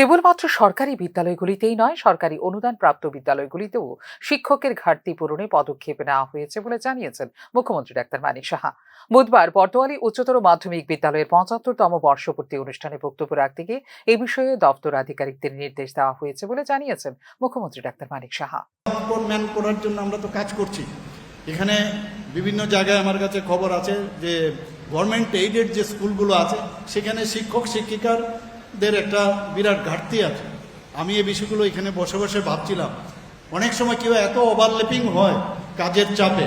কেবলমাত্র সরকারি বিদ্যালয়গুলিতেই নয়, সরকারি অনুদান প্রাপ্ত বিদ্যালয়গুলিতেও শিক্ষকের ঘাটতি পূরণে পদক্ষেপ নেওয়া হয়েছে বলে জানিয়েছেন মুখ্যমন্ত্রী ডাক্তার মানিক সাহা। বুধবার বর্তমানে উচ্চতর মাধ্যমিক বিদ্যালয়ের পঁচাত্তরতম বর্ষপূর্তি অনুষ্ঠানে বক্তব্য রাখতে গিয়ে এ বিষয়ে দপ্তর আধিকারিকদের নির্দেশ দেওয়া হয়েছে বলে জানিয়েছেন মুখ্যমন্ত্রী ডাক্তার মানিক সাহা। করার জন্য আমরা তো কাজ করছি। এখানে বিভিন্ন জায়গায় আমার কাছে খবর আছে যে গভর্নমেন্ট এইডেড যে স্কুলগুলো আছে, সেখানে শিক্ষক শিক্ষিকাদের একটা বিরাট ঘাটতি আছে। আমি এই বিষয়গুলো এখানে বসে বসে ভাবছিলাম। অনেক সময় কেউ এত ওভারল্যাপিং হয় কাজের চাপে।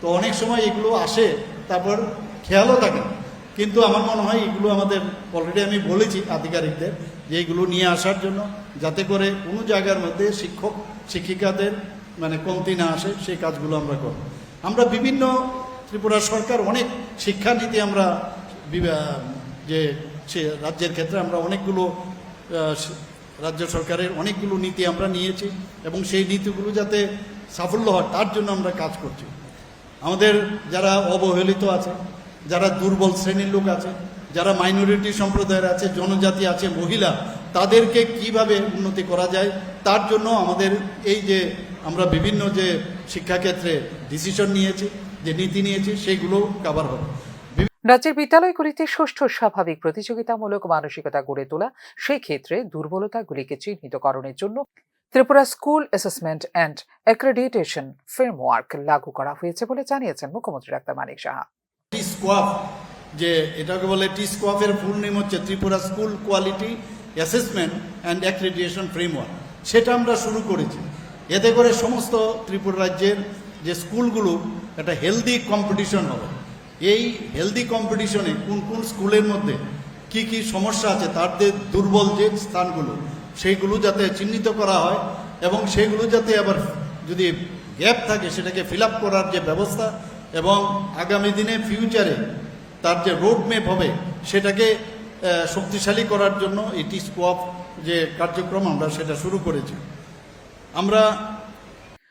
তো অনেক সময় এগুলো আসে, তারপর খেয়ালও থাকে কিন্তু আমার মনে হয় এগুলো আমাদের অলরেডি আমি বলেছি আধিকারিকদের যে এগুলো নিয়ে আসার জন্য, যাতে করে কোনো জায়গার মধ্যে শিক্ষক, শিক্ষিকাদের মানে কমতি না আসে, সেই কাজগুলো আমরা করব আমরা বিভিন্ন ত্রিপুরা সরকার অনেক শিক্ষানীতি আমরা যে সে রাজ্যের ক্ষেত্রে আমরা অনেকগুলো রাজ্য সরকারের অনেকগুলো নীতি আমরা নিয়েছি এবং সেই নীতিগুলো যাতে সাফল্য হয়, তার জন্য আমরা কাজ করছি। আমাদের যারা অবহেলিত আছে, যারা দুর্বল শ্রেণির লোক আছে, যারা মাইনরিটি সম্প্রদায়ের আছে, জনজাতি আছে, মহিলা, তাদেরকে কীভাবে উন্নতি করা যায়, তার জন্য আমাদের এই যে আমরা বিভিন্ন যে শিক্ষাক্ষেত্রে ডিসিশন নিয়েছি, যে নীতি নিয়েছি সেইগুলো কাভার হবে। রাজ্যের বিদ্যালয়গুলিতে ষষ্ঠ স্বাভাবিক প্রতিযোগিতামূলক মানসিকতা গড়ে তোলা সেই ক্ষেত্রে দুর্বলতাগুলিকে চিহ্নিতকরণের জন্য Tripura school assessment and accreditation framework লাগু করা হয়েছে বলে জানিয়েছেন মুখ্যমন্ত্রী ডাক্তার মানিক সাহা। যে এটাকে বলে টি স্কোয়াফের ফুল নেম হচ্ছে Tripura school quality assessment and accreditation framework. সেটা আমরা শুরু করেছি। এতে করে সমস্ত ত্রিপুরা রাজ্যের যে স্কুলগুলো, একটা হেলদি কম্পিটিশন হবে। এই হেলদি কম্পিটিশনে কোন কোন স্কুলের মধ্যে কি কি সমস্যা আছে তাদের দুর্বল যে স্থানগুলো, সেইগুলো যাতে চিহ্নিত করা হয় এবং সেগুলো যাতে আবার যদি গ্যাপ থাকে, সেটাকে ফিল করার যে ব্যবস্থা এবং আগামী দিনে ফিউচারে তার যে রোড ম্যাপ হবে, সেটাকে শক্তিশালী করার জন্য এটি স্কোয়াপ যে কার্যক্রম আমরা সেটা শুরু করেছি। আমরা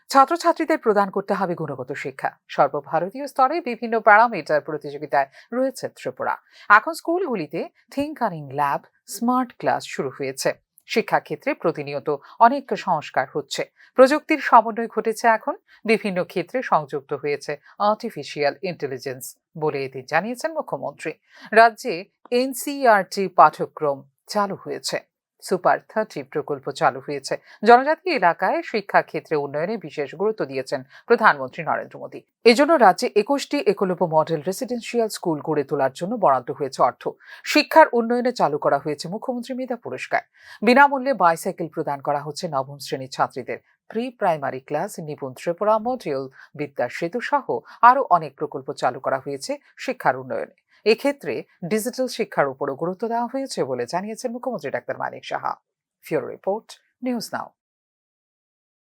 ছাত্রছাত্রীদের প্রদান করতে হবে গুণগত শিক্ষা। সর্বভারতীয় স্তরে বিভিন্ন প্যারামিটার প্রতিযোগিতায় রয়েছে ত্রিপুরা। এখন স্কুলগুলিতে থিঙ্কারিং ল্যাব, স্মার্ট ক্লাস শুরু হয়েছে। শিক্ষাক্ষেত্রে প্রতিনিয়ত অনেক সংস্কার হচ্ছে। প্রযুক্তির সমন্বয় ঘটেছে এখন। বিভিন্ন ক্ষেত্রে সংযুক্ত হয়েছে আর্টিফিশিয়াল ইন্টেলিজেন্স বলে এদিন জানিয়েছেন মুখ্যমন্ত্রী। রাজ্যে এনসিআরটি পাঠ্যক্রম চালু হয়েছে। সুপার থার্টি প্রকল্প চালু হয়েছে। জনজাতি এলাকায় শিক্ষা ক্ষেত্রে উন্নয়নে বিশেষ গুরুত্ব দিয়েছেন প্রধানমন্ত্রী নরেন্দ্র মোদী। এজন্য রাজ্যে একুশটি একলব্য মডেল রেসিডেন্সিয়াল স্কুল গড়ে তোলার জন্য বরাদ্দ হয়েছে অর্থ। শিক্ষার উন্নয়নে চালু করা হয়েছে মুখ্যমন্ত্রী মেধা পুরস্কার। বিনামূল্যে বাইসাইকেল প্রদান করা হচ্ছে নবম শ্রেণির ছাত্রীদের। Pre primary class, Nipun Tripura module, Vidya Setu সহ আরও অনেক প্রকল্প চালু করা হয়েছে শিক্ষার উন্নয়নে। এক্ষেত্রে ডিজিটাল শিক্ষার উপরও গুরুত্ব দেওয়া হয়েছে বলে জানিয়েছেন মুখ্যমন্ত্রী ডাক্তার মানিক সাহা। ফিওর রিপোর্ট, নিউজ নাও।